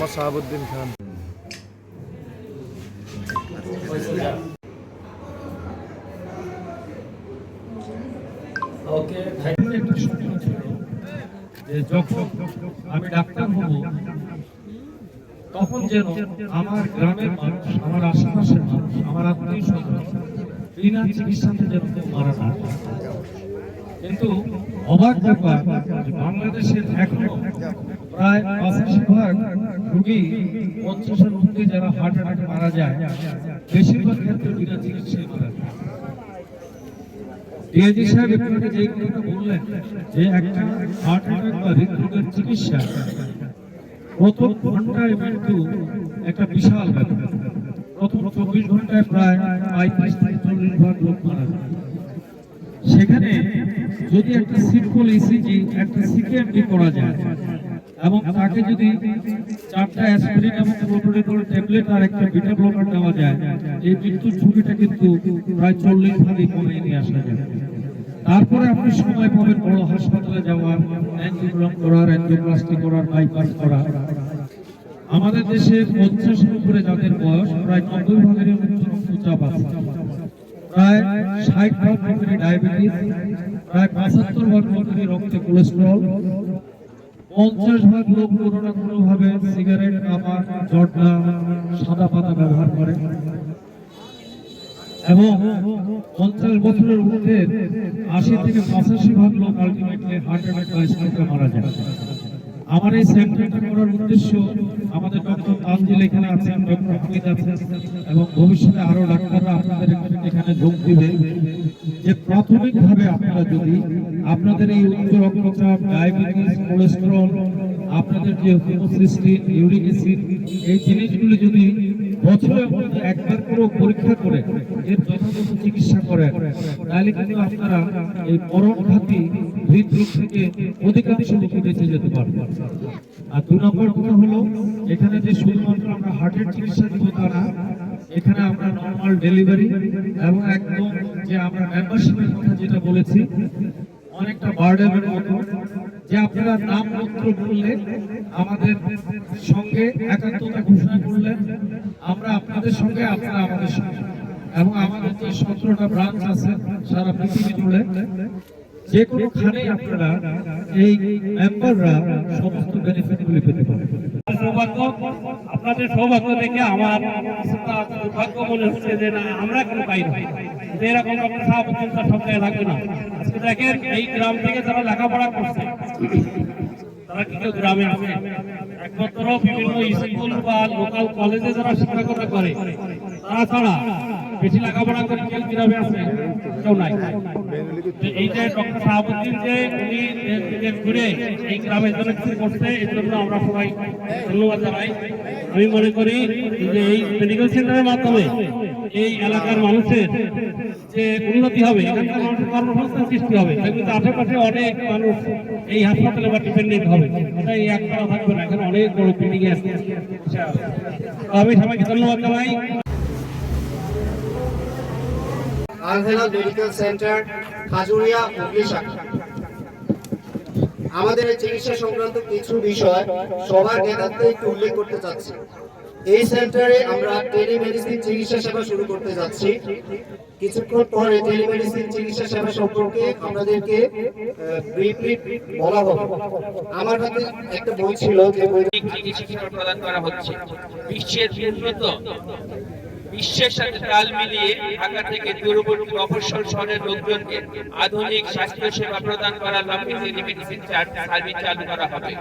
মোহাম্মদ শাহাবুদ্দিন খান। আমি ডাক্তার হব, তখন যেন আমার গ্রামের মানুষ, আমার আশেপাশের মানুষ, আমার আত্মীয় স্বজন চিকিৎসাতে যেন কেউ মারা না কিন্তু অবাক ব্যাপার বাংলাদেশের এখনও প্রায় ভাগ পঞ্চাশের মধ্যে যারা হার্ট অ্যাটাকে মারা যায়, বেশিরভাগ ক্ষেত্রে বিনা ডিআইজি সাহেব যে কথাটা বললেন, যে একটা হার্ট অ্যাটাক বা হৃদরোগের চিকিৎসা, প্রথম ঘন্টায় মৃত্যু একটা বিশাল ব্যাপার। প্রথম চব্বিশ ঘন্টায় প্রায় পঁয়ত্রিশ থেকে চল্লিশ ভাগ লোক মারা যায়। সেখানে যদি একটা সিম্পল ইসিজি একটা সিকেএমডি করা যায় এবং তাকে যদি চারটা অ্যাসপিরিন এবং প্রোটোডেটল ট্যাবলেট আর একটা বিটা ব্লকার দেওয়া যায়, এই মৃত্যুর ঝুঁকিটা কিন্তু প্রায় চল্লিশ ভাগে কমিয়ে নিয়ে আসা যায়। তারপরে আপনি সময় পাবেন বড় হাসপাতালে যাওয়ার অ্যান্টিগ্রাম করার অ্যান্টিপ্লাস্টি করার বাইপাস করার। আমাদের দেশে পঞ্চাশের উপরে যাদের বয়স, প্রায় নব্বই ভাগের উচ্চ রক্তচাপ আছে। প্রায় ষাট ভাগ ডায়াবেটিস প্রায় পঁচাত্তর ভাগ লোকেরই রক্তে কোলেস্টেরল পঞ্চাশ ভাগ লোক কোনো ভাবে সিগারেট তামাক জর্দা, সাদা পাতা ব্যবহার করে। এবং পঞ্চাশ বছরের ঊর্ধ্বে আশি থেকে পঁচাশি ভাগ লোক আলটিমেটলি হার্ট অ্যাটাক বা মারা যায়। আমার এই সেন্টারটা করার উদ্দেশ্য আমাদের ডক্টর তানজিল এখানে আছেন, ডক্টর হামিদ আছেন, এবং ভবিষ্যতে আরও ডাক্তাররা আপনাদের এখানে যোগ দিবে। যে প্রাথমিকভাবে আপনারা যদি আপনাদের এই উচ্চ রক্তচাপ, ডায়াবেটিস কোলেস্টেরল আপনাদের যে হোমোসিস্টিন ইউরিক অ্যাসিড এই জিনিসগুলো যদি মধ্যে একবার করে পরীক্ষা করে, এর যথাযথ চিকিৎসা করেন তাহলে কিন্তু আপনারা এই মরণঘাতী হৃদরোগ থেকে অধিকাংশ লোক বেঁচে যেতে পারবেন আর দু নম্বর কথা হলো, এখানে যে শুধুমাত্র আমরা হার্টের চিকিৎসা দিব তা না এখানে আমরা নর্মাল ডেলিভারি এবং একদম যে আমরা মেম্বারশিপের কথা যেটা বলেছি, অনেকটা বার্ডেনের মতো, যে আপনারা নাম পত্র বললে আমাদের সঙ্গে একাত্মতা ঘোষণা করলেন, আমরা আপনাদের সঙ্গে, আপনারা আমাদের সঙ্গে। এবং আমাদের যে সতেরোটা ব্রাঞ্চ আছে, সারা পৃথিবী জুড়ে যে কোনো খানে আপনারা এই মেম্বাররা সমস্ত বেনিফিট গুলি পেতে পারেন। সৌভাগ্য আপনাদের সৌভাগ্য দেখে আমার দুর্ভাগ্য মনে হচ্ছে যে না, আমরা কেন পাই না। এরকম ডক্টর শাহাবুদ্দিন স্যার সব জায়গায় লাগবে না। আজকে দেখেন, এই গ্রাম থেকে যারা লেখাপড়া করছে, তারা কি কেউ গ্রামে আছে। একমাত্র বিভিন্ন স্কুল বা লোকাল কলেজে যারা শিক্ষকতা করে, তারা ছাড়া বেশি করে কেউ গ্রামে আছে। কেউ নাই। এই যে ডক্টর শাহাবুদ্দিন যে উনি ঘুরে এই গ্রামের জন্য কিছু করছে এর জন্য আমরা সবাই ধন্যবাদ জানাই। আমি মনে করি যে এই মেডিকেল সেন্টারের মাধ্যমে এই এলাকার মানুষের যে উন্নতি হবে, এখানকার মানুষের কর্মসংস্থান সৃষ্টি হবে কিন্তু আশেপাশে অনেক মানুষ এই হাসপাতালে বা ডিপেন্ডেন্ট হবে। এটা এই থাকবে না, এখানে অনেক বড় বিল্ডিং আছে। আমি সবাইকে ধন্যবাদ জানাই। আলহেলা মেডিকেল সেন্টার, খাজুরিয়া হুগলি শাখা আমাদের চিকিৎসা সংক্রান্ত কিছু বিষয় সবার জ্ঞাতার্থে একটু উল্লেখ করতে চাচ্ছি। এই সেন্টারে আমরা টেলিমেডিসিন চিকিৎসা সেবা শুরু করতে যাচ্ছি। কিছুক্ষণ পরে টেলিমেডিসিন চিকিৎসা সেবা সম্পর্কে আপনাদেরকে বলা হবে। আমার হাতে একটা বই ছিল যে বই প্রদান করা হচ্ছে। বিশ্বের বিশ্বের সাথে তাল মিলিয়ে ঢাকা থেকে দূরবর্তী অবসর শহরের লোকজনকে আধুনিক স্বাস্থ্য সেবা প্রদান করার লক্ষ্যে টেলিমেডিসিন সার্ভিস চালু করা হবে।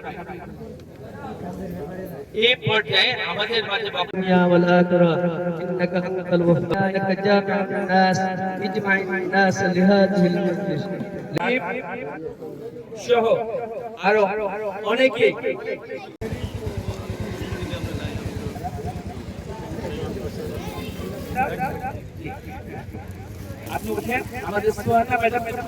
আরও অনেকে আপনি উঠেন আমাদের সুহানা ম্যাডাম ম্যাডাম।